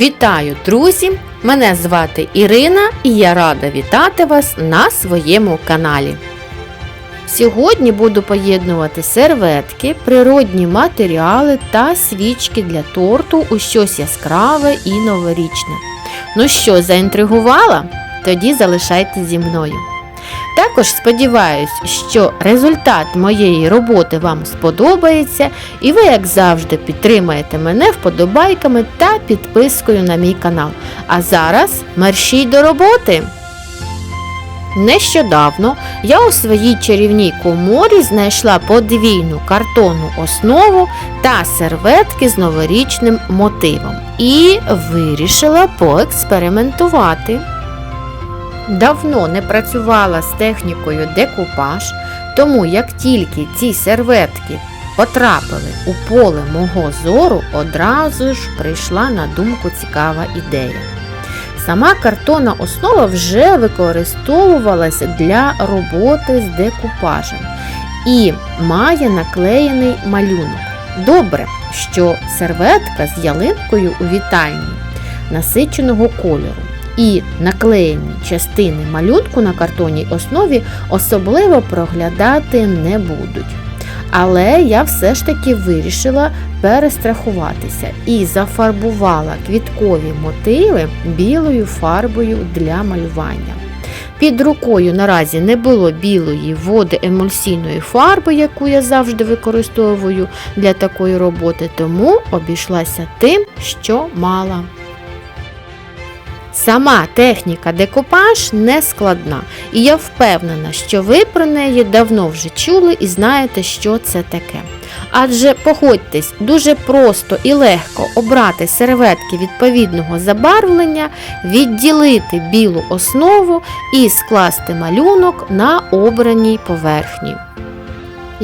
Вітаю, друзі! Мене звати Ірина і я рада вітати вас на своєму каналі. Сьогодні буду поєднувати серветки, природні матеріали та свічки для торту у щось яскраве і новорічне. Ну що, заінтригувала? Тоді залишайтесь зі мною. Також сподіваюсь, що результат моєї роботи вам сподобається і ви, як завжди, підтримаєте мене вподобайками та підпискою на мій канал. А зараз мерщій до роботи! Нещодавно я у своїй чарівній коморі знайшла подвійну картонну основу та серветки з новорічним мотивом і вирішила поекспериментувати. Давно не працювала з технікою декупаж, тому як тільки ці серветки потрапили у поле мого зору, одразу ж прийшла на думку цікава ідея. Сама картонна основа вже використовувалася для роботи з декупажем і має наклеєний малюнок. Добре, що серветка з ялинкою у вітальні насиченого кольору і наклеєні частини малюнку на картонній основі особливо проглядати не будуть. Але я все ж таки вирішила перестрахуватися і зафарбувала квіткові мотиви білою фарбою для малювання. Під рукою наразі не було білої водоемульсійної фарби, яку я завжди використовую для такої роботи, тому обійшлася тим, що мала. Сама техніка декупаж не складна, і я впевнена, що ви про неї давно вже чули і знаєте, що це таке. Адже погодьтесь, дуже просто і легко обрати серветки відповідного забарвлення, відділити білу основу і скласти малюнок на обраній поверхні.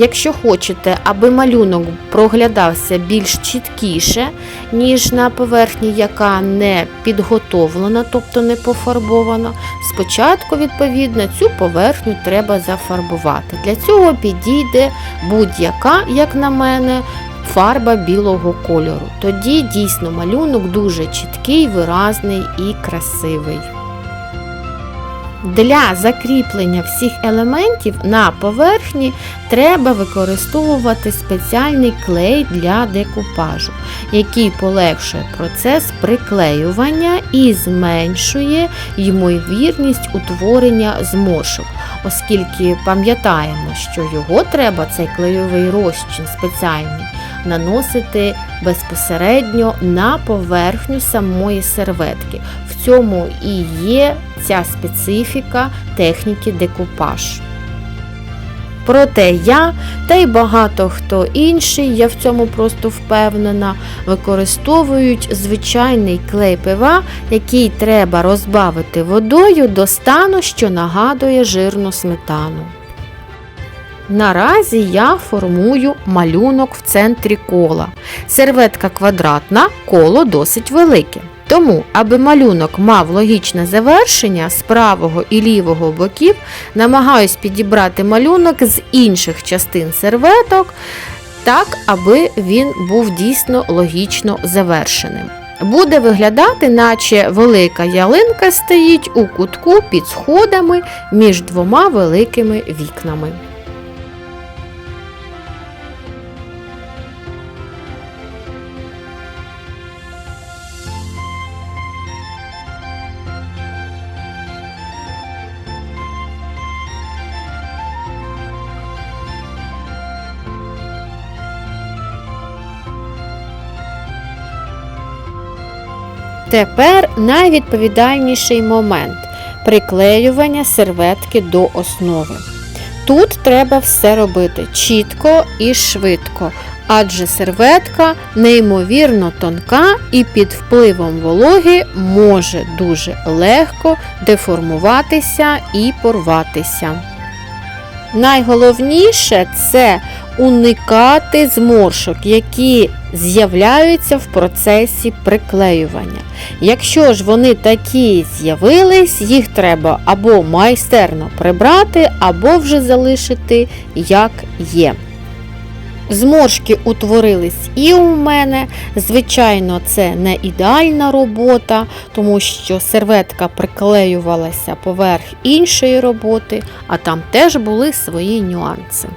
Якщо хочете, аби малюнок проглядався більш чіткіше, ніж на поверхні, яка не підготовлена, тобто не пофарбована, спочатку, відповідно, цю поверхню треба зафарбувати. Для цього підійде будь-яка, як на мене, фарба білого кольору. Тоді дійсно малюнок дуже чіткий, виразний і красивий. Для закріплення всіх елементів на поверхні треба використовувати спеціальний клей для декупажу, який полегшує процес приклеювання і зменшує ймовірність утворення зморшок, оскільки пам'ятаємо, що його треба, цей клейовий розчин спеціальний, наносити безпосередньо на поверхню самої серветки. В цьому і є ця специфіка техніки декупаж. Проте я та й багато хто інший, я в цьому просто впевнена, використовують звичайний клей пива, який треба розбавити водою до стану, що нагадує жирну сметану. Наразі я формую малюнок в центрі кола. Серветка квадратна, коло досить велике. Тому, аби малюнок мав логічне завершення з правого і лівого боків, намагаюсь підібрати малюнок з інших частин серветок, так, аби він був дійсно логічно завершеним. Буде виглядати, наче велика ялинка стоїть у кутку під сходами між двома великими вікнами. Тепер найвідповідальніший момент приклеювання серветки до основи. Тут треба все робити чітко і швидко, адже серветка неймовірно тонка і під впливом вологи може дуже легко деформуватися і порватися. Найголовніше це уникати зморшок, які з'являються в процесі приклеювання. Якщо ж вони такі з'явились, їх треба або майстерно прибрати, або вже залишити як є. Зморшки утворились і у мене. Звичайно, це не ідеальна робота, тому що серветка приклеювалася поверх іншої роботи, а там теж були свої нюанси.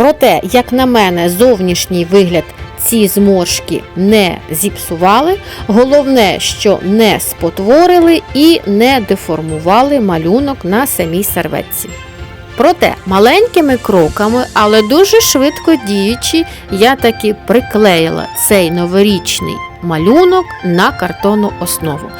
Проте, як на мене, зовнішній вигляд ці зморшки не зіпсували. Головне, що не спотворили і не деформували малюнок на самій серветці. Проте маленькими кроками, але дуже швидко діючи, я таки приклеїла цей новорічний малюнок на картонну основу.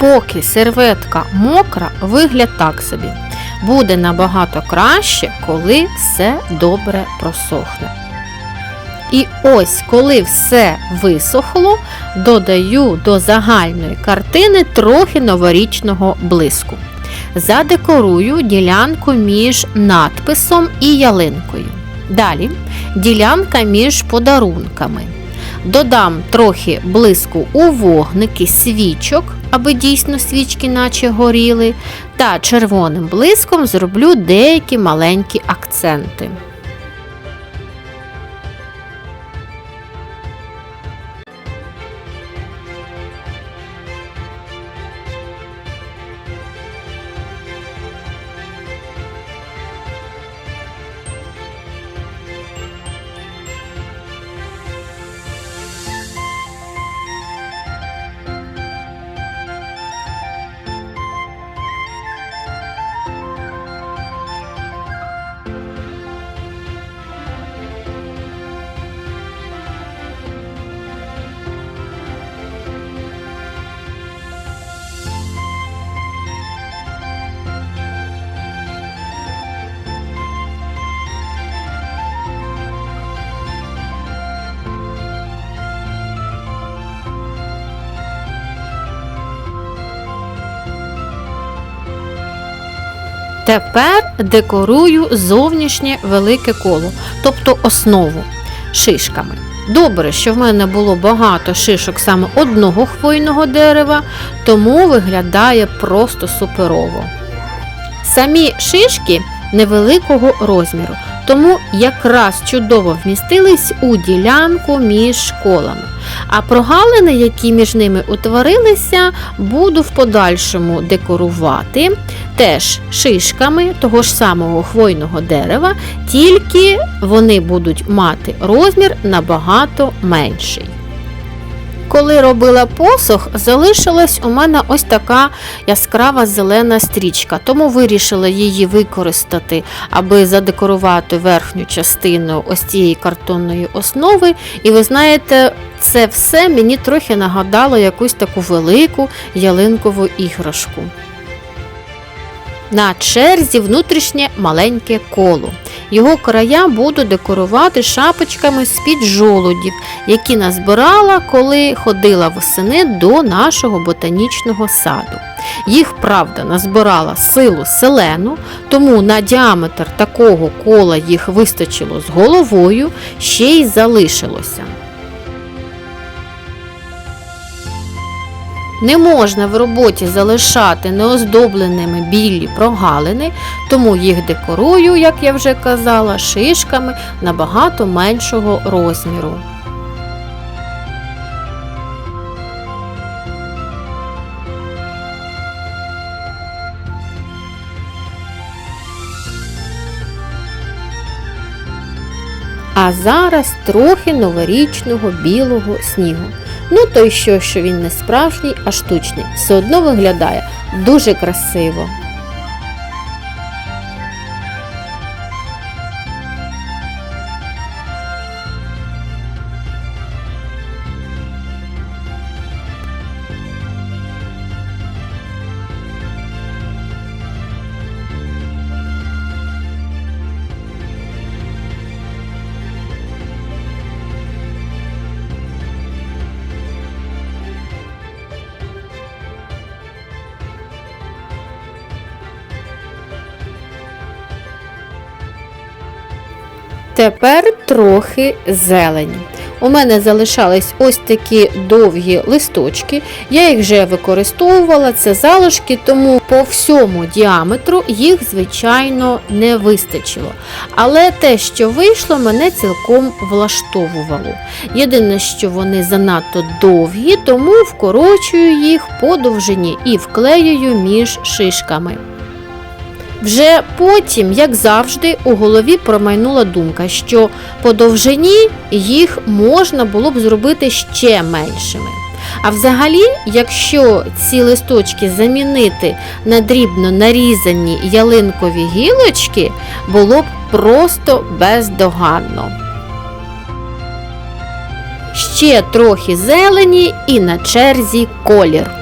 Поки серветка мокра, вигляд так собі. Буде набагато краще, коли все добре просохне. І ось, коли все висохло, додаю до загальної картини трохи новорічного блиску. Задекорую ділянку між надписом і ялинкою. Далі ділянка між подарунками. Додам трохи блиску у вогники свічок, аби дійсно свічки наче горіли, та червоним блиском зроблю деякі маленькі акценти. Тепер декорую зовнішнє велике коло, тобто основу шишками. Добре, що в мене було багато шишок саме одного хвойного дерева, тому виглядає просто суперово. Самі шишки невеликого розміру, тому якраз чудово вмістились у ділянку між школами. А прогалини, які між ними утворилися, буду в подальшому декорувати теж шишками того ж самого хвойного дерева, тільки вони будуть мати розмір набагато менший. Коли робила посох, залишилась у мене ось така яскрава зелена стрічка, тому вирішила її використати, аби задекорувати верхню частину ось цієї картонної основи. І ви знаєте, це все мені трохи нагадало якусь таку велику ялинкову іграшку. На черзі внутрішнє маленьке коло. Його края буду декорувати шапочками з-під жолудів, які назбирала, коли ходила восени до нашого ботанічного саду. Їх, правда, назбирала силу селену, тому на діаметр такого кола їх вистачило з головою, ще й залишилося. Не можна в роботі залишати неоздобленими білі прогалини, тому їх декорую, як я вже казала, шишками набагато меншого розміру. А зараз трохи новорічного білого снігу. Ну то й що, що він не справжній, а штучний. Все одно виглядає дуже красиво. Тепер трохи зелені. У мене залишались ось такі довгі листочки. Я їх вже використовувала, це залишки, тому по всьому діаметру їх, звичайно, не вистачило. Але те, що вийшло, мене цілком влаштовувало. Єдине, що вони занадто довгі, тому вкорочую їх по довжині і вклеюю між шишками. Вже потім, як завжди, у голові промайнула думка, що по довжині їх можна було б зробити ще меншими. А взагалі, якщо ці листочки замінити на дрібно нарізані ялинкові гілочки, було б просто бездоганно. Ще трохи зелені і на черзі колір.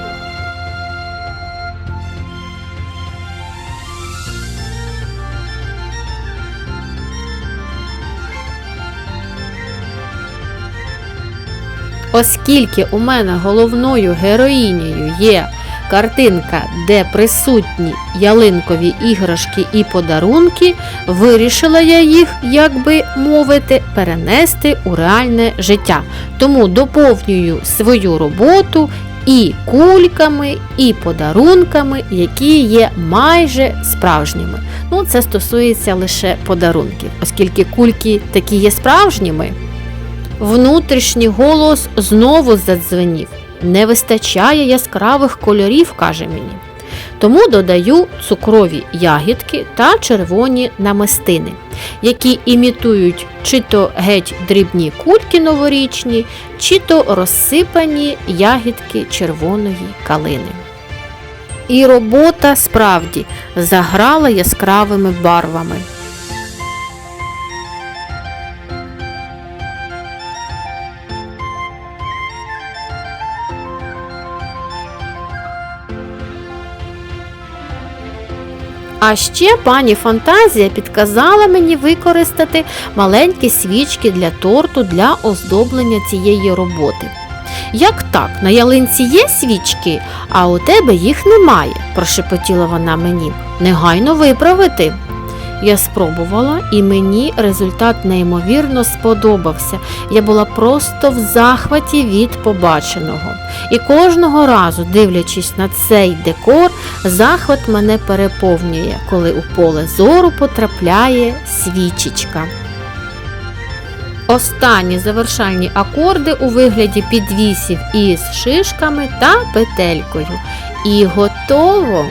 Оскільки у мене головною героїнею є картинка, де присутні ялинкові іграшки і подарунки, вирішила я їх, як би мовити, перенести у реальне життя. Тому доповнюю свою роботу і кульками, і подарунками, які є майже справжніми. Ну, це стосується лише подарунків, оскільки кульки такі є справжніми. Внутрішній голос знову задзвенів. Не вистачає яскравих кольорів, каже мені. Тому додаю цукрові ягідки та червоні намистини, які імітують чи то геть дрібні кульки новорічні, чи то розсипані ягідки червоної калини. І робота справді заграла яскравими барвами. А ще пані Фантазія підказала мені використати маленькі свічки для торту для оздоблення цієї роботи. Як так, на ялинці є свічки, а у тебе їх немає, прошепотіла вона мені. Негайно виправити. Я спробувала, і мені результат неймовірно сподобався. Я була просто в захваті від побаченого. І кожного разу, дивлячись на цей декор, захват мене переповнює, коли у поле зору потрапляє свічечка. Останні завершальні акорди у вигляді підвісів із шишками та петелькою. І готово!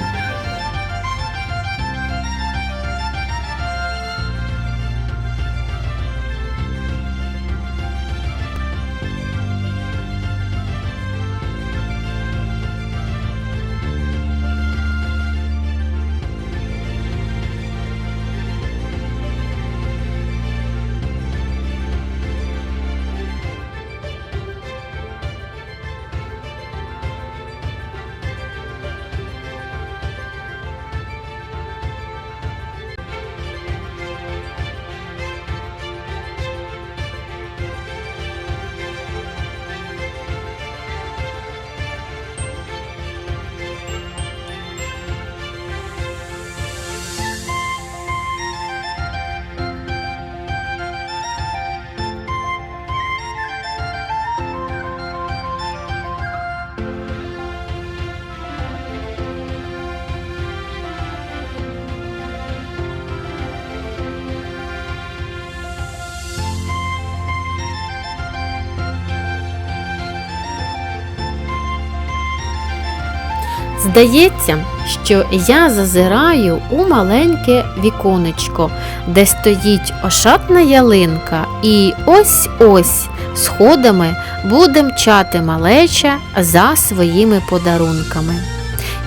Здається, що я зазираю у маленьке віконечко, де стоїть ошатна ялинка, і ось-ось сходами буде мчати малеча за своїми подарунками.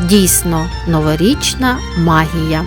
Дійсно, новорічна магія.